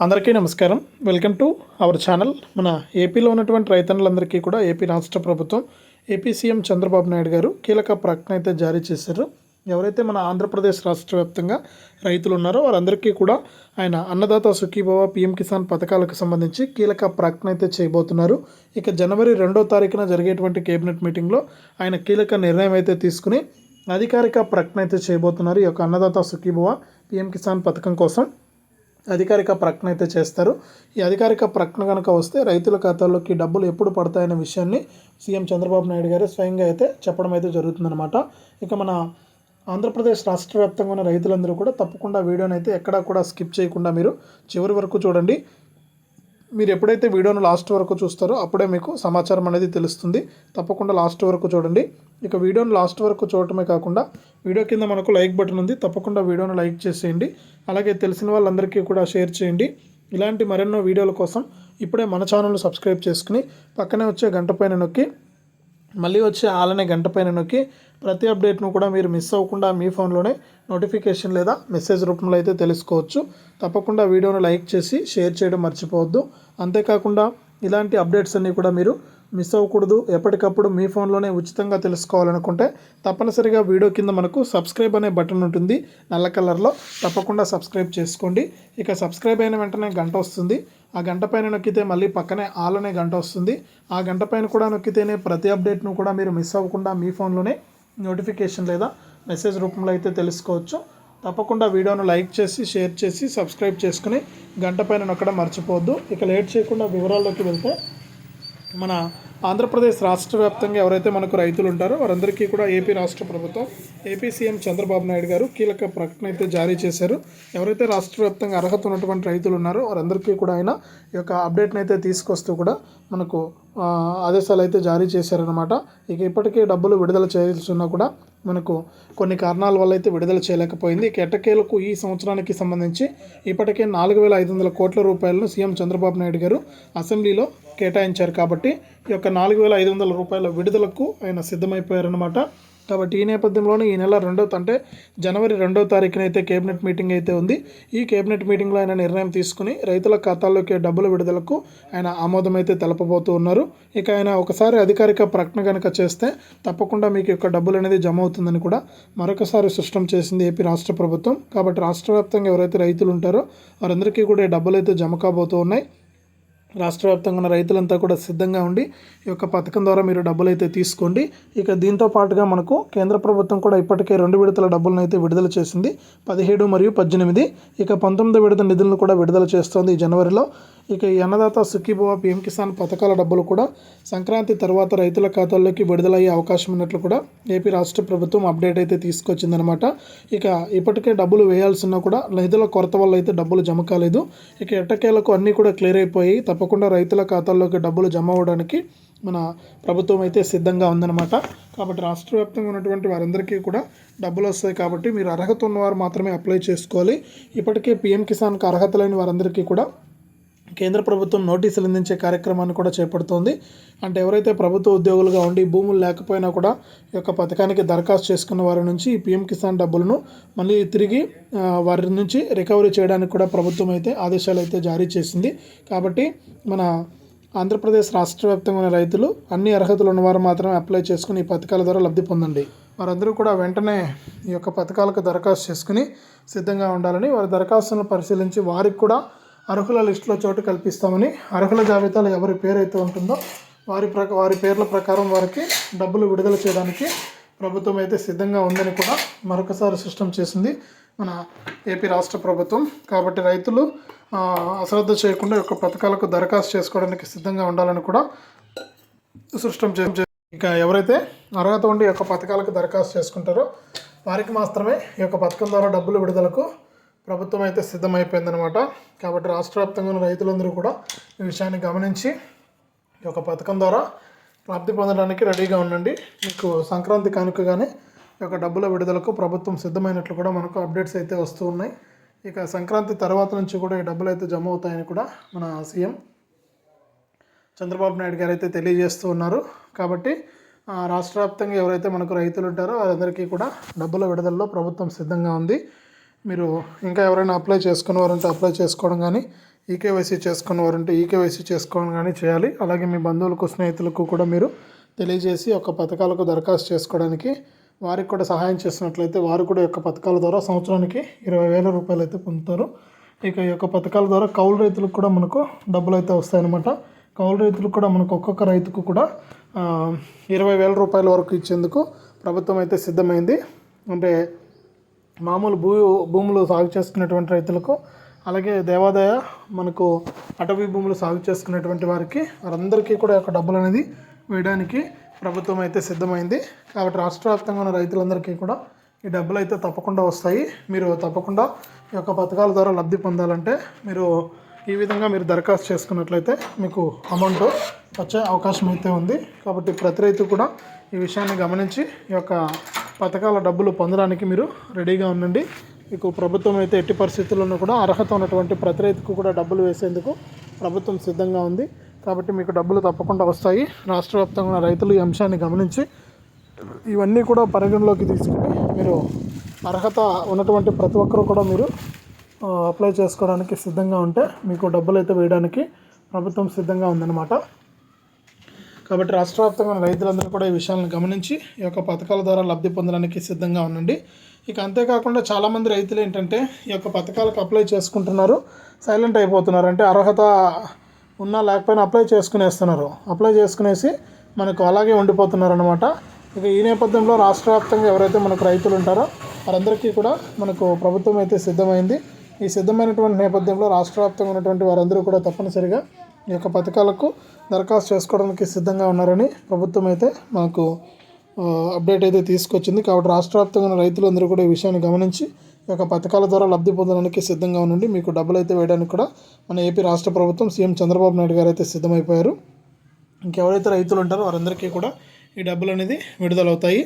అందరికీ నమస్కారం. Welcome to our channel మన ఏపీలో ఉన్నటువంటి రైతన్నులందరికీ కూడా ఏపీ రాష్ట్ర ప్రభుత్వం ఏపీ సీఎం చంద్రబాబు నాయుడు గారు కీలక ప్రకటన అయితే జారీ చేశారు. ఎవరైతే మన ఆంధ్రప్రదేశ్ రాష్ట్ర వ్యాప్తంగా రైతులు ఉన్నారో వారందరికీ కూడా ఆయన అన్నదాత సుఖీభవ పిఎం కిసాన్ పథకాలకు సంబంధించి కీలక ప్రకటన అయితే చేయబోతున్నారు. ఇక జనవరి రెండో తారీఖున జరిగేటువంటి కేబినెట్ మీటింగ్లో ఆయన కీలక నిర్ణయం అయితే తీసుకుని అధికారిక ప్రకటన అయితే చేయబోతున్నారు. ఈ యొక్క అన్నదాత సుఖీభవ పిఎం కిసాన్ పథకం కోసం. అధికారిక ప్రకటన అయితే చేస్తారు. ఈ అధికారిక ప్రకటన కనుక వస్తే రైతుల ఖాతాల్లోకి డబ్బులు ఎప్పుడు పడతాయనే విషయాన్ని సీఎం చంద్రబాబు నాయుడు గారు స్వయంగా అయితే చెప్పడం అయితే జరుగుతుందన్నమాట. ఇక మన ఆంధ్రప్రదేశ్ రాష్ట్ర వ్యాప్తంగా ఉన్న రైతులందరూ కూడా తప్పకుండా వీడియోని అయితే ఎక్కడా కూడా స్కిప్ చేయకుండా మీరు చివరి వరకు చూడండి. మీరు ఎప్పుడైతే వీడియోను లాస్ట్ వరకు చూస్తారో అప్పుడే మీకు సమాచారం అనేది తెలుస్తుంది. తప్పకుండా లాస్ట్ వరకు చూడండి. ఇక వీడియోను లాస్ట్ వరకు చూడటమే కాకుండా వీడియో కింద మనకు లైక్ బటన్ ఉంది. తప్పకుండా వీడియోను లైక్ చేసేయండి. అలాగే తెలిసిన వాళ్ళందరికీ కూడా షేర్ చేయండి. ఇలాంటి మరెన్నో వీడియోల కోసం ఇప్పుడే మన ఛానల్ను సబ్స్క్రైబ్ చేసుకుని పక్కనే వచ్చే గంట పైన నొక్కి మళ్ళీ వచ్చే ఆలనే గంట పైన నొక్కి ప్రతి అప్డేట్ను కూడా మీరు మిస్ అవ్వకుండా మీ ఫోన్లోనే నోటిఫికేషన్ లేదా మెసేజ్ రూపంలో అయితే తెలుసుకోవచ్చు. తప్పకుండా వీడియోను లైక్ చేసి షేర్ చేయడం మర్చిపోవద్దు. అంతేకాకుండా ఇలాంటి అప్డేట్స్ అన్నీ కూడా మీరు మిస్ అవ్వకూడదు. ఎప్పటికప్పుడు మీ ఫోన్లోనే ఉచితంగా తెలుసుకోవాలనుకుంటే తప్పనిసరిగా వీడియో కింద మనకు సబ్స్క్రైబ్ అనే బటన్ ఉంటుంది. నల్ల కలర్లో తప్పకుండా సబ్స్క్రైబ్ చేసుకోండి. ఇక సబ్స్క్రైబ్ అయిన వెంటనే గంట వస్తుంది. ఆ గంట పైన నొక్కితే మళ్ళీ పక్కనే ఆల్ అనే గంట వస్తుంది. ఆ గంట పైన కూడా నొక్కితేనే ప్రతి అప్డేట్ను కూడా మీరు మిస్ అవ్వకుండా మీ ఫోన్లోనే నోటిఫికేషన్ లేదా మెసేజ్ రూపంలో అయితే తెలుసుకోవచ్చు. తప్పకుండా వీడియోను లైక్ చేసి షేర్ చేసి సబ్స్క్రైబ్ చేసుకుని గంట పైన నొక్కడం మర్చిపోవద్దు. ఇక లేట్ చేయకుండా వివరాల్లోకి వెళ్తే మన ఆంధ్రప్రదేశ్ రాష్ట్ర వ్యాప్తంగా ఎవరైతే మనకు రైతులు ఉంటారో వారందరికీ కూడా ఏపీ రాష్ట్ర ప్రభుత్వం ఏపీ సీఎం చంద్రబాబు నాయుడు గారు కీలక ప్రకటన అయితే జారీ చేశారు. ఎవరైతే రాష్ట్ర వ్యాప్తంగా అర్హత ఉన్నటువంటి రైతులు ఉన్నారో వారందరికీ కూడా ఆయన ఈ యొక్క అప్డేట్ని అయితే తీసుకొస్తూ కూడా మనకు ఆదేశాలు అయితే జారీ చేశారనమాట ఇక ఇప్పటికే డబ్బులు విడుదల చేయాల్సి కూడా మనకు కొన్ని కారణాల వల్ల అయితే విడుదల చేయలేకపోయింది. ఇక ఎట్టకేలకు ఈ సంవత్సరానికి సంబంధించి ఇప్పటికే నాలుగు వేల ఐదు వందల కోట్ల రూపాయలను సీఎం చంద్రబాబు నాయుడు గారు అసెంబ్లీలో కేటాయించారు కాబట్టి ఈ యొక్క నాలుగు వేల ఐదు వందల రూపాయల విడుదలకు ఆయన సిద్ధమైపోయారనమాట కాబట్టి ఈ నేపథ్యంలోనే ఈ నెల రెండో అంటే జనవరి రెండో తారీఖున అయితే కేబినెట్ మీటింగ్ అయితే ఉంది. ఈ కేబినెట్ మీటింగ్లో ఆయన నిర్ణయం తీసుకుని రైతుల ఖాతాల్లోకి డబ్బుల విడుదలకు ఆయన ఆమోదం అయితే తెలపబోతూ ఉన్నారు. ఇక ఆయన ఒకసారి అధికారిక ప్రకటన కనుక చేస్తే తప్పకుండా మీకు యొక్క డబ్బులు అనేది జమ అవుతుందని కూడా మరొకసారి స్పష్టం చేసింది ఏపీ రాష్ట్ర ప్రభుత్వం. కాబట్టి రాష్ట్ర వ్యాప్తంగా ఎవరైతే రైతులు ఉంటారో వారందరికీ కూడా ఈ డబ్బులు అయితే జమ కాబోతూ ఉన్నాయి. రాష్ట్ర వ్యాప్తంగా ఉన్న రైతులంతా కూడా సిద్ధంగా ఉండి ఈ యొక్క పథకం ద్వారా మీరు డబ్బులు అయితే తీసుకోండి. ఇక దీంతో పాటుగా మనకు కేంద్ర ప్రభుత్వం కూడా ఇప్పటికే రెండు విడతల డబ్బులను అయితే విడుదల చేసింది. పదిహేడు మరియు పద్దెనిమిది. ఇక పంతొమ్మిది విడత నిధులను కూడా విడుదల చేస్తోంది ఈ జనవరిలో. ఇక ఈ అన్నదాత సుఖీభవ పిఎం కిసాన్ పథకాల డబ్బులు కూడా సంక్రాంతి తర్వాత రైతుల ఖాతాల్లోకి విడుదలయ్యే అవకాశం ఉన్నట్లు కూడా ఏపీ రాష్ట్ర ప్రభుత్వం అప్డేట్ అయితే తీసుకొచ్చిందనమాట ఇక ఇప్పటికే డబ్బులు వేయాల్సిన కూడా నిధుల కొరత వల్ల అయితే డబ్బులు జమ కాలేదు. ఇక ఎట్టకేలకు అన్నీ కూడా క్లియర్ అయిపోయి తప్పకుండా రైతుల ఖాతాల్లోకి డబ్బులు జమ అవ్వడానికి మన ప్రభుత్వం అయితే సిద్ధంగా ఉందన్నమాట. కాబట్టి రాష్ట్ర వ్యాప్తంగా ఉన్నటువంటి వారందరికీ కూడా డబ్బులు వస్తాయి కాబట్టి మీరు అర్హత ఉన్నవారు మాత్రమే అప్లై చేసుకోవాలి. ఇప్పటికే పిఎం కిసాన్కి అర్హత లేని వారందరికీ కూడా కేంద్ర ప్రభుత్వం నోటీసులు అందించే కార్యక్రమాన్ని కూడా చేపడుతోంది. అంటే ఎవరైతే ప్రభుత్వ ఉద్యోగులుగా ఉండి భూములు లేకపోయినా కూడా ఈ యొక్క పథకానికి దరఖాస్తు చేసుకున్న వారి నుంచి ఈ పిఎం కిసాన్ డబ్బులను మళ్ళీ తిరిగి వారి నుంచి రికవరీ చేయడానికి కూడా ప్రభుత్వం అయితే ఆదేశాలు అయితే జారీ చేసింది. కాబట్టి మన ఆంధ్రప్రదేశ్ రాష్ట్ర వ్యాప్తంగా ఉన్న రైతులు అన్ని అర్హతలు ఉన్నవారు మాత్రమే అప్లై చేసుకుని ఈ పథకాల ద్వారా లబ్ధి పొందండి. వారందరూ కూడా వెంటనే ఈ యొక్క పథకాలకు దరఖాస్తు చేసుకుని సిద్ధంగా ఉండాలని వారి దరఖాస్తులను పరిశీలించి వారికి కూడా అర్హుల లిస్టులో చోటు కల్పిస్తామని అర్హుల జాబితాలో ఎవరి పేరు అయితే ఉంటుందో వారి ప్రక వారి పేర్ల ప్రకారం వారికి డబ్బులు విడుదల చేయడానికి ప్రభుత్వం అయితే సిద్ధంగా ఉందని కూడా మరొకసారి స్పష్టం చేసింది మన ఏపీ రాష్ట్ర ప్రభుత్వం. కాబట్టి రైతులు అశ్రద్ధ చేయకుండా యొక్క పథకాలకు దరఖాస్తు చేసుకోవడానికి సిద్ధంగా ఉండాలని కూడా సృష్టం చే ఇక ఎవరైతే అర్హత ఉండి యొక్క పథకాలకు దరఖాస్తు చేసుకుంటారో వారికి మాత్రమే ఈ యొక్క పథకం ద్వారా డబ్బులు విడుదలకు ప్రభుత్వం అయితే సిద్ధమైపోయిందనమాట కాబట్టి రాష్ట్ర వ్యాప్తంగా ఉన్న రైతులందరూ కూడా ఈ విషయాన్ని గమనించి ఈ యొక్క పథకం ద్వారా ప్రాప్తి పొందడానికి రెడీగా ఉండండి. మీకు సంక్రాంతి కానుకగానే ఈ యొక్క డబ్బుల విడుదలకు ప్రభుత్వం సిద్ధమైనట్లు కూడా మనకు అప్డేట్స్ అయితే వస్తూ ఉన్నాయి. ఇక సంక్రాంతి తర్వాత నుంచి కూడా ఈ డబ్బులు అయితే జమ అవుతాయని కూడా మన సీఎం చంద్రబాబు నాయుడు గారు అయితే తెలియజేస్తూ ఉన్నారు. కాబట్టి రాష్ట్ర వ్యాప్తంగా ఎవరైతే మనకు రైతులు ఉంటారో వారందరికీ కూడా డబ్బుల విడుదలలో ప్రభుత్వం సిద్ధంగా ఉంది. మీరు ఇంకా ఎవరైనా అప్లై చేసుకున్నవారంటే అప్లై చేసుకోవడం కానీ ఈకేవైసీ చేసుకున్నవారంటే ఈకేవైసీ చేసుకోవడం కానీ చేయాలి. అలాగే మీ బంధువులకు స్నేహితులకు కూడా మీరు తెలియజేసి ఒక పథకాలకు దరఖాస్తు చేసుకోవడానికి వారికి కూడా సహాయం చేసినట్లయితే వారు కూడా యొక్క పథకాల ద్వారా సంవత్సరానికి ఇరవై వేల రూపాయలు అయితే పొందుతారు. ఇక ఈ యొక్క పథకాల ద్వారా కౌలు రైతులకు కూడా మనకు డబ్బులు అయితే వస్తాయన్నమాట. కౌలు రైతులకు కూడా మనకు ఒక్కొక్క రైతుకు కూడా ఇరవై వేల రూపాయల వరకు ఇచ్చేందుకు ప్రభుత్వం అయితే సిద్ధమైంది. అంటే మామూలు భూ భూములు సాగు చేసుకునేటువంటి రైతులకు అలాగే దేవాదాయ మనకు అటవీ భూములు సాగు చేసుకునేటువంటి వారికి వారందరికీ కూడా యొక్క డబ్బులు అనేది వేయడానికి ప్రభుత్వం అయితే సిద్ధమైంది. కాబట్టి రాష్ట్ర వ్యాప్తంగా ఉన్న రైతులందరికీ కూడా ఈ డబ్బులు అయితే తప్పకుండా వస్తాయి. మీరు తప్పకుండా ఈ యొక్క పథకాల ద్వారా లబ్ధి పొందాలంటే మీరు ఈ విధంగా మీరు దరఖాస్తు చేసుకున్నట్లయితే మీకు అమౌంట్ వచ్చే అవకాశం అయితే ఉంది. కాబట్టి ప్రతి రైతు కూడా ఈ విషయాన్ని గమనించి ఈ యొక్క పథకాల డబ్బులు పొందడానికి మీరు రెడీగా ఉండండి. మీకు ప్రభుత్వం అయితే ఎట్టి పరిస్థితుల్లోనూ కూడా అర్హత ఉన్నటువంటి ప్రతి రైతుకు కూడా డబ్బులు వేసేందుకు ప్రభుత్వం సిద్ధంగా ఉంది. కాబట్టి మీకు డబ్బులు తప్పకుండా వస్తాయి. రాష్ట్ర వ్యాప్తంగా రైతులు ఈ అంశాన్ని గమనించి ఇవన్నీ కూడా పరిగణలోకి తీసుకుని మీరు అర్హత ఉన్నటువంటి ప్రతి ఒక్కరూ కూడా మీరు అప్లై చేసుకోవడానికి సిద్ధంగా ఉంటే మీకు డబ్బులు అయితే వేయడానికి ప్రభుత్వం సిద్ధంగా ఉందన్నమాట. కాబట్టి రాష్ట్ర వ్యాప్తంగా రైతులందరూ కూడా ఈ విషయాలను గమనించి ఈ యొక్క పథకాల ద్వారా లబ్ధి పొందడానికి సిద్ధంగా ఉండండి. ఇక అంతేకాకుండా చాలామంది రైతులు ఏంటంటే ఈ యొక్క పథకాలకు అప్లై చేసుకుంటున్నారు సైలెంట్ అయిపోతున్నారు. అంటే అర్హత ఉన్నా లేకపోయినా అప్లై చేసుకునేస్తున్నారు. అప్లై చేసుకునేసి మనకు అలాగే ఉండిపోతున్నారు అనమాట ఇక ఈ నేపథ్యంలో రాష్ట్ర వ్యాప్తంగా ఎవరైతే మనకు రైతులు ఉంటారో వారందరికీ కూడా మనకు ప్రభుత్వం అయితే సిద్ధమైంది. ఈ సిద్ధమైనటువంటి నేపథ్యంలో రాష్ట్ర వ్యాప్తంగా ఉన్నటువంటి వారందరూ కూడా తప్పనిసరిగా ఈ యొక్క పథకాలకు దరఖాస్తు చేసుకోవడానికి సిద్ధంగా ఉన్నారని ప్రభుత్వం అయితే మనకు అప్డేట్ అయితే తీసుకొచ్చింది. కాబట్టి రాష్ట్ర వ్యాప్తంగా ఉన్న రైతులందరూ కూడా ఈ విషయాన్ని గమనించి ఈ యొక్క పథకాల ద్వారా లబ్ధి పొందడానికి సిద్ధంగా ఉండండి. మీకు డబ్బులు అయితే వేయడానికి కూడా మన ఏపీ రాష్ట్ర ప్రభుత్వం సీఎం చంద్రబాబు నాయుడు గారు అయితే సిద్ధమైపోయారు. ఇంకెవరైతే రైతులు ఉంటారో వారందరికీ కూడా ఈ డబ్బులు అనేది విడుదలవుతాయి.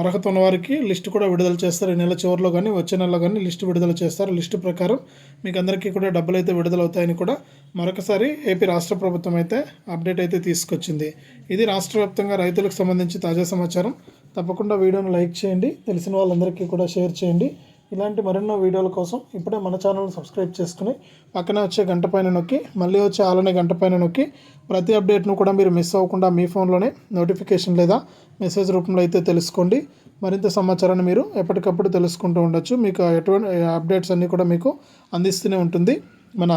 అర్హత ఉన్న వారికి లిస్ట్ కూడా విడుదల చేస్తారు. ఈ నెల చివరిలో కానీ వచ్చే నెలలో కానీ లిస్ట్ విడుదల చేస్తారు. లిస్టు ప్రకారం మీకు అందరికీ కూడా డబ్బులు అయితే విడుదలవుతాయని కూడా మరొకసారి ఏపీ రాష్ట్ర ప్రభుత్వం అయితే అప్డేట్ అయితే తీసుకొచ్చింది. ఇది రాష్ట్ర వ్యాప్తంగా రైతులకు సంబంధించి తాజా సమాచారం. తప్పకుండా వీడియోను లైక్ చేయండి. తెలిసిన వాళ్ళందరికీ కూడా షేర్ చేయండి. ఇలాంటి మరెన్నో వీడియోల కోసం ఇప్పుడే మన ఛానల్ సబ్స్క్రైబ్ చేసుకుని పక్కనే వచ్చే గంట పైన నొక్కి మళ్ళీ వచ్చే ఆలనే గంట పైన నొక్కి ప్రతి అప్డేట్ను కూడా మీరు మిస్ అవ్వకుండా మీ ఫోన్లోనే నోటిఫికేషన్ లేదా మెసేజ్ రూపంలో అయితే తెలుసుకోండి. మరింత సమాచారాన్ని మీరు ఎప్పటికప్పుడు తెలుసుకుంటూ ఉండొచ్చు. మీకు ఎటువంటి అప్డేట్స్ అన్నీ కూడా మీకు అందిస్తూనే ఉంటుంది మన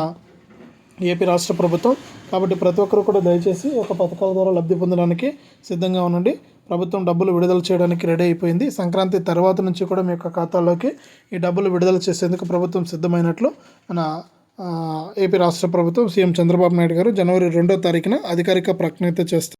ఏపీ రాష్ట్ర ప్రభుత్వం. కాబట్టి ప్రతి ఒక్కరు కూడా దయచేసి ఒక పథకాల ద్వారా లబ్ధి పొందడానికి సిద్ధంగా ఉండండి. ప్రభుత్వం డబ్బులు విడుదల చేయడానికి రెడీ అయిపోయింది. సంక్రాంతి తర్వాత నుంచి కూడా మీ యొక్క ఖాతాలోకి ఈ డబ్బులు విడుదల చేసేందుకు ప్రభుత్వం సిద్ధమైనట్లు మన ఏపీ రాష్ట్ర ప్రభుత్వం సీఎం చంద్రబాబు నాయుడు గారు జనవరి రెండో తారీఖున అధికారిక ప్రకటన అయితే చేస్తారు.